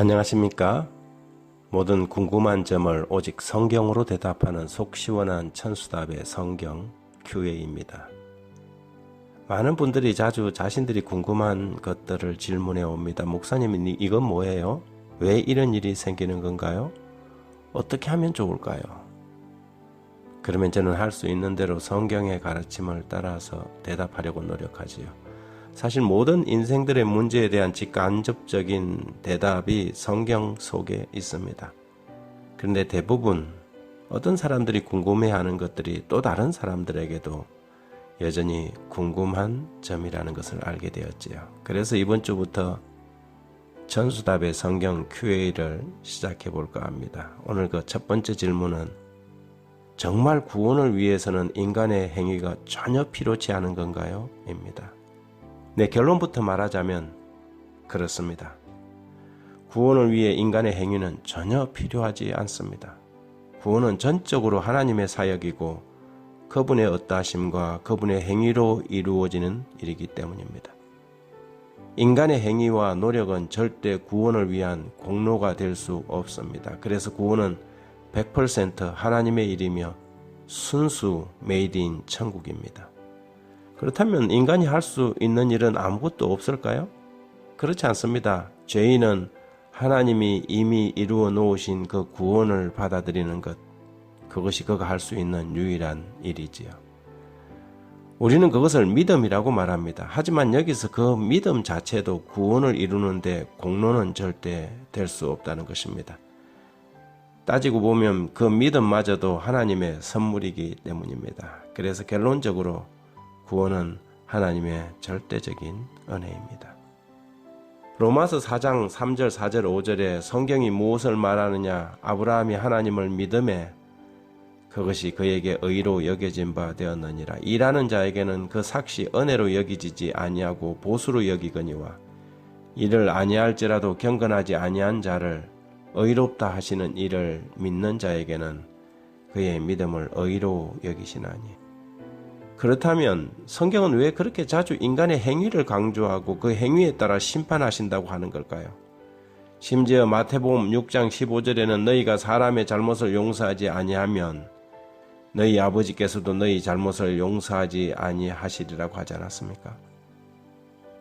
안녕하십니까? 모든 궁금한 점을 오직 성경으로 대답하는 속 시원한 천수답의 성경 QA입니다. 많은 분들이 자주 자신들이 궁금한 것들을 질문해 옵니다. 목사님, 이- 이건 뭐예요? 왜 이런 일이 생기는 건가요? 어떻게 하면 좋을까요? 그러면 저는 할 수 있는 대로 성경의 가르침을 따라서 대답하려고 노력하지요. 사실 모든 인생들의 문제에 대한 직간접적인 대답이 성경 속에 있습니다. 그런데 대부분 어떤 사람들이 궁금해하는 것들이 또 다른 사람들에게도 여전히 궁금한 점이라는 것을 알게 되었지요. 그래서 이번 주부터 전수답의 성경 QA를 시작해 볼까 합니다. 오늘 그 첫 번째 질문은 정말 구원을 위해서는 인간의 행위가 전혀 필요치 않은 건가요? 입니다. 네, 결론부터 말하자면 그렇습니다. 구원을 위해 인간의 행위는 전혀 필요하지 않습니다. 구원은 전적으로 하나님의 사역이고 그분의 어떠하심과 그분의 행위로 이루어지는 일이기 때문입니다. 인간의 행위와 노력은 절대 구원을 위한 공로가 될 수 없습니다. 그래서 구원은 100% 하나님의 일이며 순수 메이드 인 천국입니다. 그렇다면 인간이 할 수 있는 일은 아무것도 없을까요? 그렇지 않습니다. 죄인은 하나님이 이미 이루어 놓으신 그 구원을 받아들이는 것, 그것이 그가 할 수 있는 유일한 일이지요. 우리는 그것을 믿음이라고 말합니다. 하지만 여기서 그 믿음 자체도 구원을 이루는데 공로는 절대 될 수 없다는 것입니다. 따지고 보면 그 믿음마저도 하나님의 선물이기 때문입니다. 그래서 결론적으로 구원은 하나님의 절대적인 은혜입니다. 로마서 4장 3절 4절 5절에 성경이 무엇을 말하느냐? 아브라함이 하나님을 믿음에 그것이 그에게 의로 여겨진 바 되었느니라. 일하는 자에게는 그 삭시 은혜로 여기지지 아니하고 보수로 여기거니와 이를 아니할지라도 경건하지 아니한 자를 의롭다 하시는 이를 믿는 자에게는 그의 믿음을 의로 여기시나니 그렇다면 성경은 왜 그렇게 자주 인간의 행위를 강조하고 그 행위에 따라 심판하신다고 하는 걸까요? 심지어 마태복음 6장 15절에는 너희가 사람의 잘못을 용서하지 아니하면 너희 아버지께서도 너희 잘못을 용서하지 아니하시리라고 하지 않았습니까?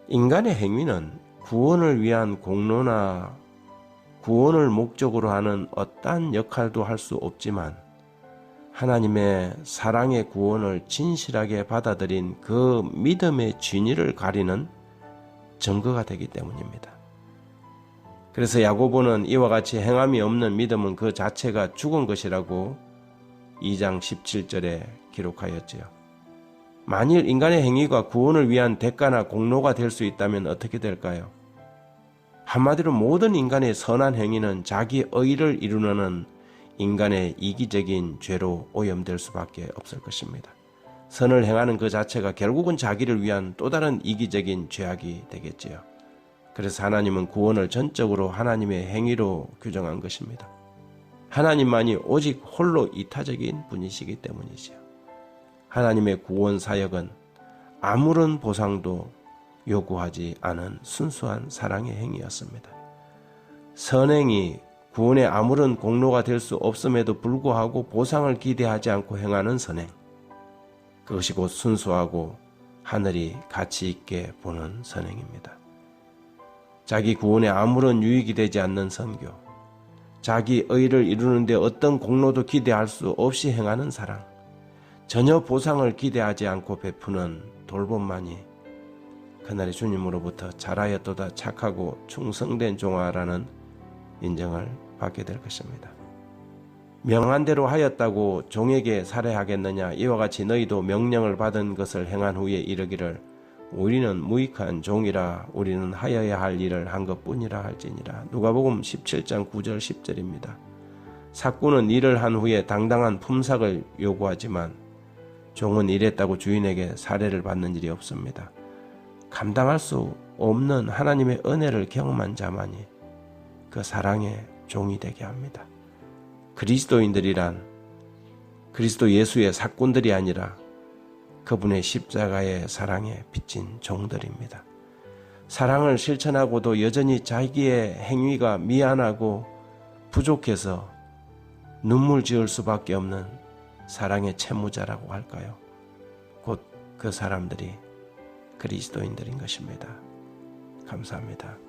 인간의 행위는 구원을 위한 공로나 구원을 목적으로 하는 어떠한 역할도 할 수 없지만 하나님의 사랑의 구원을 진실하게 받아들인 그 믿음의 진위를 가리는 증거가 되기 때문입니다. 그래서 야고보는 이와 같이 행함이 없는 믿음은 그 자체가 죽은 것이라고 2장 17절에 기록하였지요. 만일 인간의 행위가 구원을 위한 대가나 공로가 될 수 있다면 어떻게 될까요? 한마디로 모든 인간의 선한 행위는 자기 의를 이루는 인간의 이기적인 죄로 오염될 수밖에 없을 것입니다. 선을 행하는 그 자체가 결국은 자기를 위한 또 다른 이기적인 죄악이 되겠지요. 그래서 하나님은 구원을 전적으로 하나님의 행위로 규정한 것입니다. 하나님만이 오직 홀로 이타적인 분이시기 때문이지요. 하나님의 구원 사역은 아무런 보상도 요구하지 않은 순수한 사랑의 행위였습니다. 선행이 구원에 아무런 공로가 될 수 없음에도 불구하고 보상을 기대하지 않고 행하는 선행. 그것이 곧 순수하고 하늘이 가치 있게 보는 선행입니다. 자기 구원에 아무런 유익이 되지 않는 선교. 자기 의를 이루는데 어떤 공로도 기대할 수 없이 행하는 사랑. 전혀 보상을 기대하지 않고 베푸는 돌봄만이 그날의 주님으로부터 잘하였도다 착하고 충성된 종아라는 인정을 받게 될 것입니다. 명한 대로 하였다고 종에게 살해하겠느냐 이와 같이 너희도 명령을 받은 것을 행한 후에 이르기를 우리는 무익한 종이라 우리는 하여야 할 일을 한 것뿐이라 할지니라 누가복음 17장 9절 10절입니다. 사꾼은 일을 한 후에 당당한 품삯을 요구하지만 종은 일했다고 주인에게 살해를 받는 일이 없습니다. 감당할 수 없는 하나님의 은혜를 경험한 자만이 그 사랑의 종이 되게 합니다. 그리스도인들이란 그리스도 예수의 사꾼들이 아니라 그분의 십자가의 사랑에 비친 종들입니다. 사랑을 실천하고도 여전히 자기의 행위가 미안하고 부족해서 눈물 지을 수밖에 없는 사랑의 채무자라고 할까요? 곧 그 사람들이 그리스도인들인 것입니다. 감사합니다.